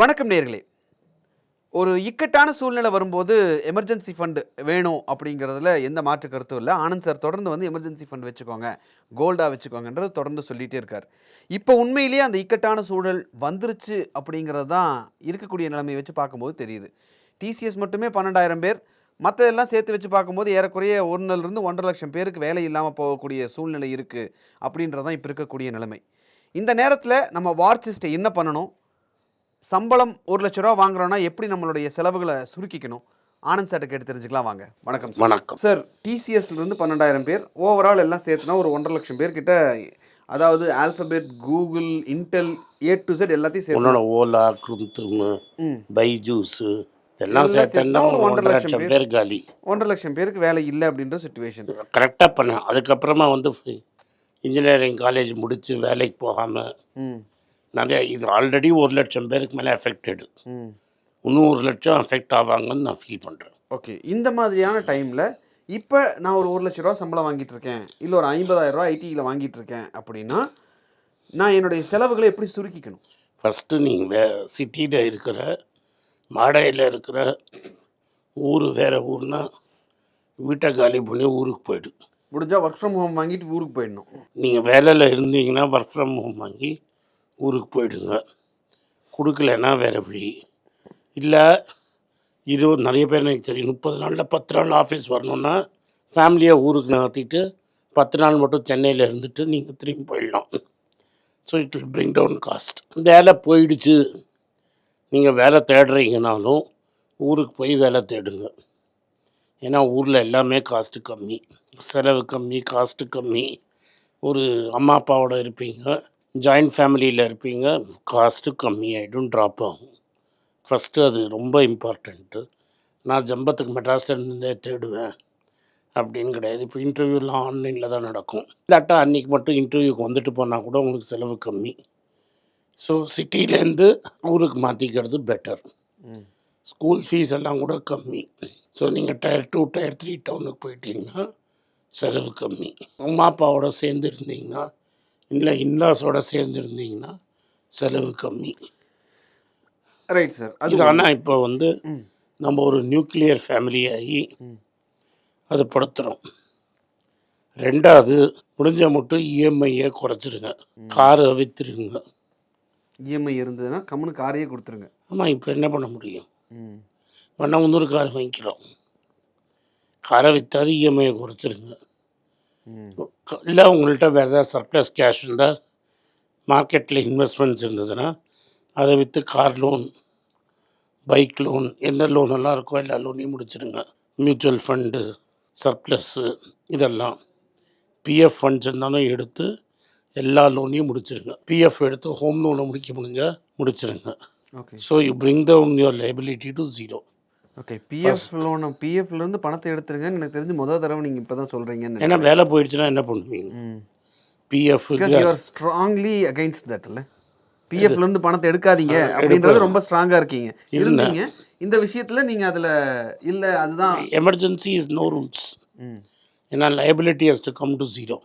வணக்கம் நேர்களே ஒரு இக்கட்டான சூழ்நிலை வரும்போது எமர்ஜென்சி ஃபண்டு வேணும் அப்படிங்கிறதுல எந்த மாற்று கருத்தும் இல்லை. ஆனந்த் சார் தொடர்ந்து வந்து எமர்ஜென்சி ஃபண்ட் வச்சுக்கோங்க கோல்டாக வச்சுக்கோங்கன்றது தொடர்ந்து சொல்லிகிட்டே இருக்கார். இப்போ உண்மையிலேயே அந்த இக்கட்டான சூழல் வந்துருச்சு அப்படிங்கிறது தான் இருக்கக்கூடிய நிலைமையை வச்சு பார்க்கும்போது தெரியுது. டிசிஎஸ் மட்டுமே பன்னெண்டாயிரம் பேர் மற்றதெல்லாம் சேர்த்து வச்சு பார்க்கும்போது ஏறக்குறைய ஒன்றுலேருந்து ஒன்றரை லட்சம் பேருக்கு வேலை இல்லாமல் போகக்கூடிய சூழ்நிலை இருக்குது அப்படின்றதான் இப்போ இருக்கக்கூடிய நிலைமை. இந்த நேரத்தில் நம்ம வார்சிஸ்ட்டை என்ன பண்ணணும்? சம்பளம் ஒரு லட்ச ரூபா வாங்குறோம்னா எப்படி நம்மளுடைய செலவுகளை சுருக்கிக்கணும்? ஆனந்த் சார்ட்ட கேட்டு தெரிஞ்சுக்கலாம் வாங்க. வணக்கம் வணக்கம். சார் டிசிஎஸ்ல இருந்து பன்னெண்டாயிரம் பேர். ஓவரால் எல்லாம் சேர்த்துனா ஒரு ஒன்றரை லட்சம் பேர் கிட்ட அதாவது alphabet google intel A to Z எல்லாத்தையும் சேர்த்து ஓலா குந்தும் பைஜூஸ் இதெல்லாம் எல்லாம் சேர்த்தா ஒரு ஒன்றரை லட்சம் பேர். காலி. ஒன்றரை லட்சம் பேருக்கு வேலை இல்லை அப்படின்ற சுச்சுவேஷன் கரெக்டாக பண்ணேன் அதுக்கப்புறமா வந்து இன்ஜினியரிங் காலேஜ் முடித்து வேலைக்கு போகாமல் நிறைய இது ஆல்ரெடி ஒரு லட்சம் பேருக்கு மேலே அஃபெக்டடு ம். இன்னும் ஒரு லட்சம் அஃபெக்ட் ஆவாங்கன்னு நான் ஃபீல் பண்ணுறேன் ஓகே இந்த மாதிரியான டைமில் இப்போ நான் ஒரு ஒரு லட்ச ரூபா சம்பளம் வாங்கிட்டு இருக்கேன். இல்லை ஒரு ஐம்பதாயிரம் ரூபா ஐடியில் வாங்கிட்டு இருக்கேன் அப்படின்னா நான் என்னுடைய செலவுகளை எப்படி சுருக்கிக்கணும்? ஃபஸ்ட்டு நீங்கள் வே சிட்டியில் இருக்கிற மாடையில் இருக்கிற ஊர் வேறு ஊர்னா வீட்டை காலி பண்ணி ஊருக்கு போயிடு. முடிஞ்சால் ஒர்க் ஃப்ரம் ஹோம் வாங்கிட்டு ஊருக்கு போயிடணும். நீங்கள் வேலையில் இருந்தீங்கன்னா ஒர்க் ஃப்ரம் ஹோம் வாங்கி ஊருக்கு போயிடுங்க கொடுக்கலன்னா வேறு வழி. இல்லை இது நிறைய பேர் எனக்கு தெரியும். முப்பது நாளில் பத்து நாள் ஆஃபீஸ் வரணுன்னா ஃபேமிலியாக ஊருக்கு நகர்த்திட்டு பத்து நாள் மட்டும் சென்னையில் இருந்துட்டு நீங்கள் திரும்பி போயிடலாம். So it will bring down cost வேலை போயிடுச்சு. நீங்கள் வேலை தேடுறீங்கனாலும் ஊருக்கு போய் வேலை தேடுங்க. ஏன்னா ஊரில் எல்லாமே காஸ்ட்டு கம்மி. செலவு கம்மி காஸ்ட்டு கம்மி. ஒரு அம்மா அப்பாவோட இருப்பீங்க. ஜாயிண்ட் ஃபேமிலியில் இருப்பீங்க. காஸ்ட்டு கம்மியாயிடும் ட்ராப் ஆகும். ஃபஸ்ட்டு அது ரொம்ப இம்பார்ட்டண்ட்டு நான் ஜம்பத்துக்கு மெட்ராஸில் இருந்தே தேடுவேன். அப்படின்னு கிடையாது. இப்போ இன்டர்வியூலாம் ஆன்லைனில் தான் நடக்கும். இல்லாட்டா அன்றைக்கி மட்டும் இன்டர்வியூக்கு வந்துட்டு போனால் கூட உங்களுக்கு செலவு கம்மி. ஸோ சிட்டிலேருந்து ஊருக்கு மாற்றிக்கிறது பெட்டர் ஸ்கூல் ஃபீஸ் எல்லாம் கூட கம்மி. ஸோ நீங்கள் டயர் டூ டயர் த்ரீ டவுனுக்கு போயிட்டீங்கன்னா செலவு கம்மி. அம்மா அப்பாவோட சேர்ந்து இருந்தீங்கன்னா இல்லை இன்லாஸோட சேர்ந்து இருந்தீங்கன்னா செலவு கம்மி. ரைட் சார் அது ஆனால் இப்போ வந்து நம்ம ஒரு நியூக்ளியர் ஃபேமிலி ஆகி அதை படுத்துகிறோம் ரெண்டாவது முடிஞ்ச மட்டும் இஎம்ஐயை குறைச்சிருங்க. காரை விற்றுருங்க இஎம்ஐ இருந்ததுன்னா கம்முனு காரையே கொடுத்துருங்க. ஆமாம் இப்போ என்ன பண்ண முடியும்? வேணா இன்னொரு கார் வாங்கிக்கிறோம். காரை விற்றாது இஎம்ஐயை குறைச்சிருங்க. இல்லை உங்கள்கிட்ட வேறு ஏதாவது சர்ப்ளஸ் கேஷ் இருந்தால் மார்க்கெட்டில் இன்வெஸ்ட்மெண்ட்ஸ் இருந்ததுன்னா அதை விற்று கார் லோன் பைக் லோன் என்ன லோன் எல்லாம் இருக்கோ எல்லா லோனையும் முடிச்சிடுங்க. மியூச்சுவல் ஃபண்டு சர்ப்ளஸ்ஸு இதெல்லாம். பிஎஃப் ஃபண்ட்ஸ் இருந்தாலும் எடுத்து எல்லா லோனையும் முடிச்சிடுங்க. பிஎஃப் எடுத்து ஹோம் லோனை முடிக்க முடிஞ்சால் முடிச்சிடுங்க. Okay so you bring down your liability to zero okay PF loan பிஎஃப்ல இருந்து பணத்தை எடுத்துருங்கன்னு எனக்கு தெரிஞ்சு முதல் தடவை நீங்கள் இப்போ தான் சொல்கிறீங்கன்னு ஏன்னா வேலை போயிடுச்சுன்னா என்ன பண்ணுவீங்க? PF because you are strongly against that இல்ல? பிஎஃப்ல இருந்து பணத்தை எடுக்காதீங்க அப்படின்றது ரொம்ப ஸ்ட்ராங்கா இருக்கீங்க. இருந்தீங்க இந்த விஷயத்துல நீங்க அதுல இல்ல அதுதான். எமர்ஜென்சி இஸ் நோ ரூல்ஸ் ஏன்னா liability has to come to zero.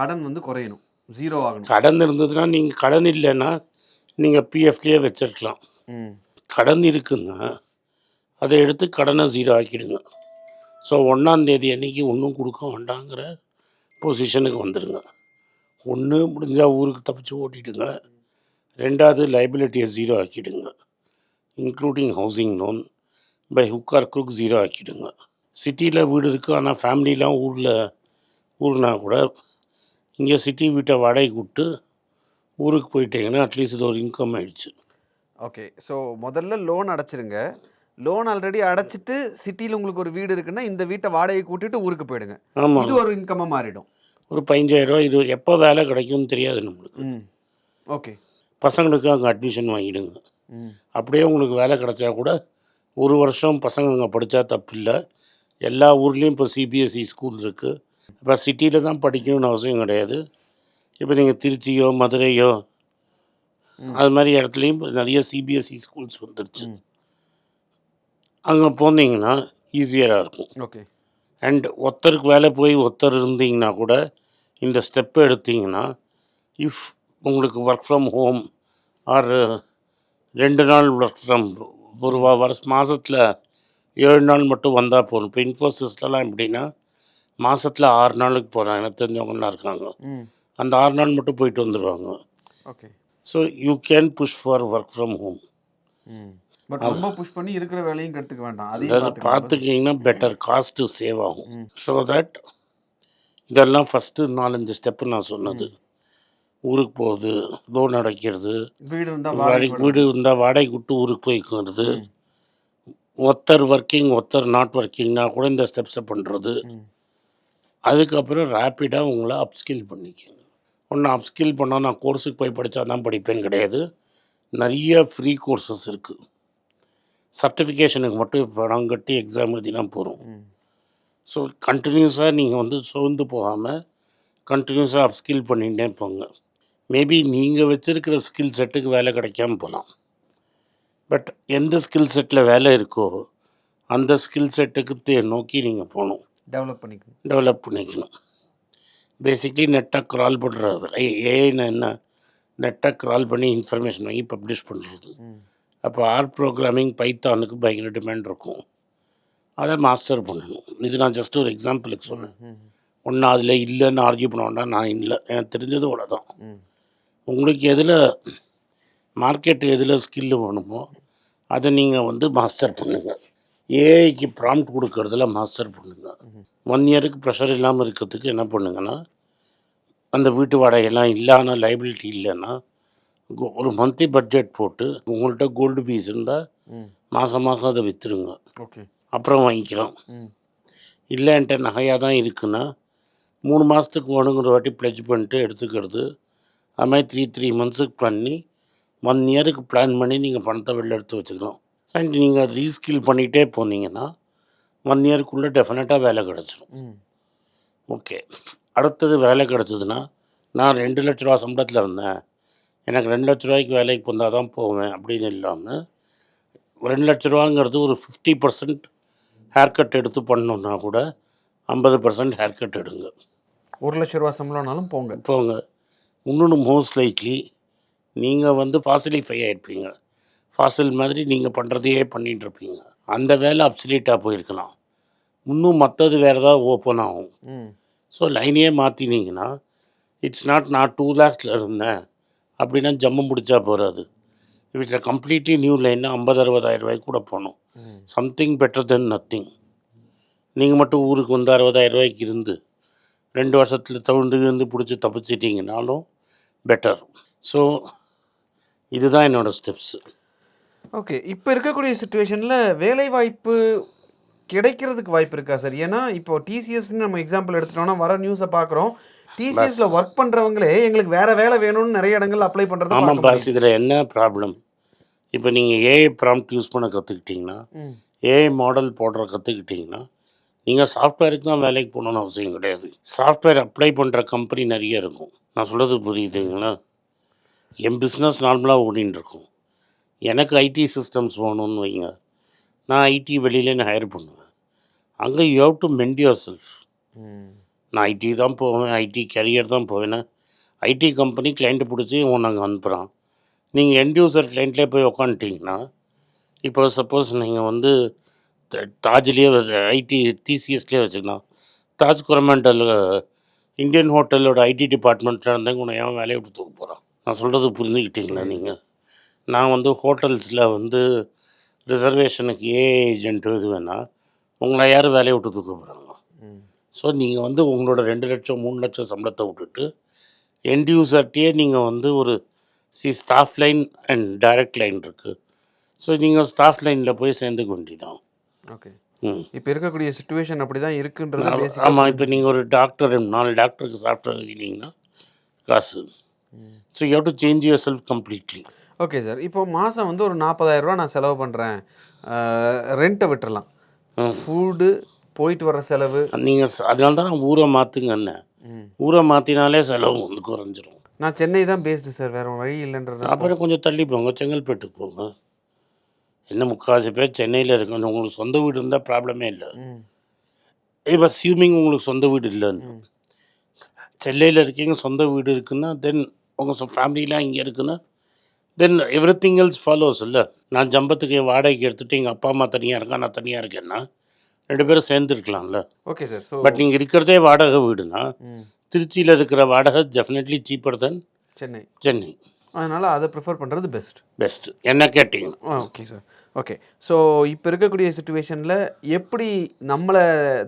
கடன் வந்து குறையணும். ஜீரோ ஆகணும். கடன் இருந்ததுன்னா நீங்கள் கடன் இல்லைன்னா நீங்கள் பிஎஃப்லேயே வச்சிருக்கலாம். கடன் இருக்குன்னா அதை எடுத்து கடனை ஜீரோ ஆக்கிடுங்க ஸோ ஒன்றாந்தேதி அன்றைக்கி ஒன்றும் கொடுக்க வேண்டாங்கிற பொசிஷனுக்கு வந்துடுங்க ஒன்று முடிஞ்சால் ஊருக்கு தப்பிச்சு ஓட்டிடுங்க. ரெண்டாவது லைபிலிட்டியை zero ஆக்கிடுங்க including housing loan by hook or crook zero ஆக்கிடுங்க சிட்டியில் வீடு இருக்குது ஆனால் ஃபேமிலிலாம் ஊரில் ஊர்னா கூட இங்கே சிட்டி வீட்டை வாடகைக்கு விட்டு ஊருக்கு போயிட்டீங்கன்னா அட்லீஸ்ட் இது ஒரு இன்கம் ஆயிடுச்சு. ஓகே ஸோ முதல்ல லோன் அடைச்சிருங்க. லோன் ஆல்ரெடி அடைச்சிட்டு சிட்டியில் உங்களுக்கு ஒரு வீடு இருக்குன்னா இந்த வீட்டை வாடகை கூட்டிட்டு ஊருக்கு போயிடுங்க. இது ஒரு இன்கமாக மாறிடும். ஒரு பதினஞ்சாயிரரூவா இது எப்போ வேலை கிடைக்கும்னு தெரியாது நம்மளுக்கு. ம். ஓகே பசங்களுக்கு அங்கே அட்மிஷன் வாங்கிடுங்க. அப்படியே உங்களுக்கு வேலை கிடைச்சா கூட ஒரு வருஷம் பசங்க அங்கே படித்தா தப்பு இல்லை எல்லா ஊர்லேயும் இப்போ சிபிஎஸ்சி ஸ்கூல் இருக்குது இப்போ சிட்டியில் தான் படிக்கணும்னு அவசியம் கிடையாது. இப்போ நீங்கள் திருச்சியோ மதுரையோ. அது மாதிரி இடத்துலையும் இப்ப நிறைய சிபிஎஸ்சி ஸ்கூல்ஸ் வந்துருச்சு. ம். அங்கே போனீங்கன்னா ஈஸியராக இருக்கும். ஓகே அண்ட் ஒருத்தருக்கு வேலை போய் ஒருத்தர் இருந்தீங்கன்னா கூட இந்த ஸ்டெப் எடுத்தீங்கன்னா இஃப் உங்களுக்கு ஒர்க் ஃப்ரம் ஹோம் ஆர் ரெண்டு நாள் ஒர்க் ஃப்ரம் ஒரு வருஷ மாதத்தில் ஏழு நாள் மட்டும் வந்தால் போதும். இப்போ இன்ஃபோசிஸ்லலாம் எப்படின்னா மாதத்தில் ஆறு நாளுக்கு போகிறாங்க எனக்கு தெரிஞ்சவங்கலாம் இருக்காங்க. அந்த ஆறு நாள் மட்டும் போயிட்டு வந்துடுவாங்க okay so you can push for work from home but ரொம்ப புஷ் பண்ணி இருக்கிற வேலையும் கற்றுக்க வேண்டாம். அதையும் பார்த்துக்கிட்டிங்கன்னா பெட்டர் காஸ்ட்டு சேவ் ஆகும். ஸோ தட் இதெல்லாம் ஃபஸ்ட்டு நாலஞ்சு ஸ்டெப்பு நான் சொன்னது. ஊருக்கு போகுது லோன் அடைக்கிறது வீடு இருந்தால் வாடகை வீடு இருந்தால் வாடகை விட்டு ஊருக்கு போய்க்கிறது ம். ஒருத்தர் ஒர்க்கிங் ஒருத்தர் நாட் ஒர்க்கிங்னா கூட இந்த ஸ்டெப்ஸை பண்ணுறது அதுக்கப்புறம் ரேப்பிடாக உங்களை அப்ஸ்கில் பண்ணிக்கங்க. ஒன்று அப்ஸ்கில் பண்ணால் நான் கோர்ஸுக்கு போய் படித்தா தான் படிப்பேன்னு கிடையாது. நிறைய ஃப்ரீ கோர்சஸ் இருக்குது சர்டிஃபிகேஷனுக்கு மட்டும் பணம் கட்டி எக்ஸாம் எழுதினா போகிறோம் ஸோ கண்டினியூஸாக நீங்கள் வந்து சோர்ந்து போகாமல் கண்டினியூஸாக அப்ஸ்கில் பண்ணிகிட்டே போங்க. மேபி நீங்கள் வச்சுருக்கிற ஸ்கில் செட்டுக்கு வேலை கிடைக்காம போகலாம் பட் எந்த ஸ்கில் செட்டில் வேலை இருக்கோ அந்த ஸ்கில் செட்டுக்கு நோக்கி நீங்கள் போகணும். டெவலப் பண்ணிக்கணும். டெவலப் பண்ணிக்கணும். பேசிக்லி நெட்டை க்ரால் பண்ணுற ஏஐன்னு என்ன? நெட்டை க்ரால் பண்ணி இன்ஃபர்மேஷன் வாங்கி பப்ளிஷ் பண்ணுறது அப்போ ஆர் ப்ரோக்ராமிங் பைத்தானுக்கு பயங்கர டிமாண்ட் இருக்கும். அதை மாஸ்டர் பண்ணணும். இது நான் ஜஸ்ட் ஒரு எக்ஸாம்பிளுக்கு சொன்னேன் ஒன்று அதில் இல்லைன்னு ஆர்கியூ பண்ண வேண்டாம் நான் இல்லை. எனக்கு தெரிஞ்சது அவ்வளோதான் ம். உங்களுக்கு எதில் மார்க்கெட் எதில் ஸ்கில்லு வேணுமோ அதை நீங்கள் வந்து மாஸ்டர் பண்ணுங்கள் ஏஐக்கு ப்ராம்ப்ட் கொடுக்கறதுல மாஸ்டர் பண்ணுங்கள் ஒன் இயருக்கு ப்ரெஷர் இல்லாமல் இருக்கிறதுக்கு என்ன பண்ணுங்கன்னா அந்த வீட்டு வாடகையெல்லாம் இல்லான லைபிலிட்டி இல்லைன்னா ஒரு மந்த்லி பட்ஜெட் போட்டு உங்கள்கிட்ட கோல்டு பீஸ் இருந்தால் மாதம் மாதம் அதை விற்றுருங்க ஓகே. அப்புறம் வாங்கிக்கலாம். ம். இல்லைன்ட்டு நகையாக தான் இருக்குன்னா மூணு மாதத்துக்கு வேணுங்கிற வாட்டி ப்ளெஜ் பண்ணிட்டு எடுத்துக்கிறது. அது மாதிரி த்ரீ த்ரீ மந்த்ஸுக்கு பண்ணி ஒன் இயருக்கு பிளான் பண்ணி நீங்கள் பணத்தை வெளில எடுத்து வச்சுக்கலாம். அண்ட் நீங்கள் ரீஸ்கில் பண்ணிகிட்டே போனீங்கன்னா ஒன் இயருக்குள்ளே டெஃபினட்டாக வேலை கிடச்சிரும். ம். ஓகே அடுத்தது வேலை கிடச்சதுன்னா நான் ரெண்டு லட்ச ரூபா சம்பளத்தில் இருந்தேன். எனக்கு ரெண்டு லட்ச ரூபாய்க்கு வேலைக்கு வந்தால் தான் போவேன் அப்படின்னு இல்லாமல் ரெண்டு லட்ச ரூபாங்கிறது ஒரு ஃபிஃப்டி பர்சன்ட் ஹேர் கட் எடுத்து பண்ணோன்னா கூட ஐம்பது பர்சன்ட் ஹேர் கட் எடுங்க. ஒரு லட்ச ரூபா சம்பளம்னாலும் போங்க. போங்க. இன்னொன்று மோஸ்ட் லைக்லி நீங்கள் வந்து ஃபாசிலிஃபை ஆகிருப்பீங்க ஃபாசில் மாதிரி நீங்கள் பண்ணுறதையே பண்ணிட்டு இருப்பீங்க. அந்த வேலை அப்சல்யூட்டாக போயிருக்கலாம். இன்னும் மற்றது வேறு ஏதாவது ஓப்பன் ஆகும். ஸோ லைனையே மாற்றினீங்கன்னா இட்ஸ் நாட் நான் டூ லேக்ஸில் இருந்தேன். அப்படின்னா ஜம்மு முடிச்சா போகாது இட்ஸ் அ கம்ப்ளீட்லி நியூ லைன்னா ஐம்பது அறுபதாயிரம் ரூபாய்க்கு கூட போகணும். சம்திங் பெட்டர் தென் நத்திங் நீங்கள் மட்டும் ஊருக்கு வந்து அறுபதாயிரம் ரூபாய்க்கு இருந்து ரெண்டு வருஷத்தில் தவிர்ந்து இருந்து பிடிச்சி தப்பிச்சிட்டிங்கனாலும் பெட்டர் ஸோ இதுதான் என்னோடய ஸ்டெப்ஸு ஓகே இப்போ இருக்கக்கூடிய சுச்சுவேஷனில் வேலை வாய்ப்பு கிடைக்கிறதுக்கு வாய்ப்பு இருக்கா சார் ஏன்னா இப்போ டிசிஎஸ்னு நம்ம எக்ஸாம்பிள் எடுத்துட்டோம்னா வர நியூஸை பார்க்குறோம். டிசிஎஸ்ல ஒர்க் பண்ணுறவங்களே எங்களுக்கு வேற வேலை வேணும்னு நிறைய இடங்கள்ல அப்ளை பண்ணுறது ஆமாம் பாஸ் இதில் என்ன ப்ராப்ளம் இப்போ நீங்கள் ஏஐ ப்ராம்ப்ட் யூஸ் பண்ண கற்றுக்கிட்டிங்கன்னா ம். ஏஐ மாடல் போடுற கற்றுக்கிட்டிங்கன்னா நீங்கள் சாஃப்ட்வேருக்கு தான் வேலைக்கு போகணுன்னு அவசியம் கிடையாது. சாஃப்ட்வேர் அப்ளை பண்ணுற கம்பெனி நிறைய இருக்கும். நான் சொல்கிறது புரியுதுங்களா? என் பிஸ்னஸ் நார்மலாக ஓடின்னு இருக்கும் எனக்கு ஐடி சிஸ்டம்ஸ் வேணும்னு வைங்க. நான் ஐடி வெளியில நான் ஹையர் பண்ணுவேன்? அங்கே you have to mend yourself நான் ஐடி தான் போவேன் ஐடி கரியர் தான் போவேன்னா ஐடி கம்பெனி கிளைண்ட்டு பிடிச்சி உன் நாங்கள் அனுப்புகிறான் நீங்கள் என்யூசர் கிளைண்ட்லேயே போய் உக்காந்துட்டிங்கன்னா இப்போ சப்போஸ் நீங்கள் வந்து தாஜ்லேயே ஐடி டிசிஎஸ்லேயே வச்சுக்கலாம் தாஜ் கொரமெண்டல் இந்தியன் ஹோட்டலோட ஐடி டிபார்ட்மெண்ட்டில் இருந்தாங்க உன்னை ஏன் வேலையை விட்டு தூக்க போகிறான் நான் சொல்கிறது புரிஞ்சுக்கிட்டீங்களா நீங்கள் நான் வந்து ஹோட்டல்ஸில் வந்து ரிசர்வேஷனுக்கு ஏ ஏஜென்ட் இது வேணால் உங்களை யார் வேலையை விட்டு தூக்க போகிறாங்க ஸோ நீங்கள் வந்து உங்களோட ரெண்டு லட்சம் மூணு லட்சம் சம்பளத்தை விட்டுட்டு எண்ட் யூசர்கிட்டயே நீங்கள் வந்து ஒரு C staff line and direct line இருக்குது ஸோ நீங்கள் ஸ்டாஃப் லைனில் போய் சேர்ந்துக்க வேண்டியதான் ஓகே ம். இப்போ இருக்கக்கூடிய சுச்சுவேஷன் அப்படி தான் இருக்குன்றது ஆமாம் இப்போ நீங்கள் ஒரு டாக்டர் நாலு டாக்டருக்கு சாஃப்ட்வேர் எழுதினீங்கன்னா காசு. So you to change yourself completely okay sir இப்போ மாதம் வந்து ஒரு 40000 ரூபா நான் செலவு பண்ணுறேன் ரெண்ட்டை விட்டுறலாம். ஃபுட்டு போயிட்டு வர செலவு. நீங்கள் அதனால தான் நான் ஊரை மாற்றுங்கன்னு ம். ஊரை மாற்றினாலே செலவு வந்து குறைஞ்சிரும். நான் சென்னை தான் பேஸ்டு சார் வேற வழி இல்லைன்றது அப்புறம் கொஞ்சம் தள்ளி போங்க. செங்கல்பேட்டுக்கு போங்க. என்ன முக்கால்வாசி பேர் சென்னையில் இருக்கணும். உங்களுக்கு சொந்த வீடு இருந்தால் ப்ராப்ளமே இல்லை. இப்போ அசியூமிங் உங்களுக்கு சொந்த வீடு இல்லைன்னு. சென்னையில் இருக்கீங்க சொந்த வீடு இருக்குன்னா தென் உங்கள் ஃபேமிலிலாம் இங்கே இருக்குன்னா then everything else follows இல்லை. நான் ஜம்பத்துக்கு வாடகைக்கு எடுத்துகிட்டு எங்கள் அப்பா அம்மா தனியாக இருக்கா நான் தனியாக இருக்கேன்னா ரெண்டு பேரும் சேர்ந்து இருக்கலாம்ல ஓகே சார் ஸோ பட் நீங்கள் இருக்கிறதே வாடகை வீடுனா திருச்சியில் இருக்கிற வாடகை definitely cheaper than Chennai. Chennai. அதனால அதை ப்ரிஃபர் பண்ணுறது பெஸ்ட் பெஸ்ட் என்ன கேட்டிங்கன்னா ஓகே சார் ஓகே ஸோ இப்போ இருக்கக்கூடிய சுச்சுவேஷனில் எப்படி நம்மளை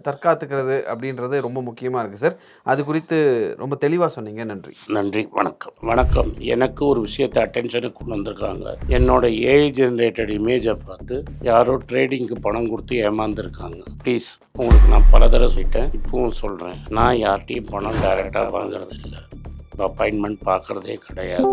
தற்காத்துக்கிறது அப்படின்றது ரொம்ப முக்கியமாக இருக்குது சார் அது குறித்து ரொம்ப தெளிவாக சொன்னீங்க. நன்றி. நன்றி. வணக்கம். வணக்கம். எனக்கு ஒரு விஷயத்தை அட்டென்ஷனுக்கு கொண்டு வந்திருக்காங்க. என்னோட ஏஐ ஜென்ரேட்டட் இமேஜை பார்த்து யாரோ ட்ரேடிங்க்கு பணம் கொடுத்து ஏமாந்துருக்காங்க. ப்ளீஸ் உங்களுக்கு நான் பல தடவை சொல்லிட்டேன். இப்பவும் சொல்கிறேன் நான் யார்கிட்டையும் பணம் டைரெக்டாக வாங்குறது இல்லை அப்பாயின்மெண்ட் பார்க்குறதே கிடையாது.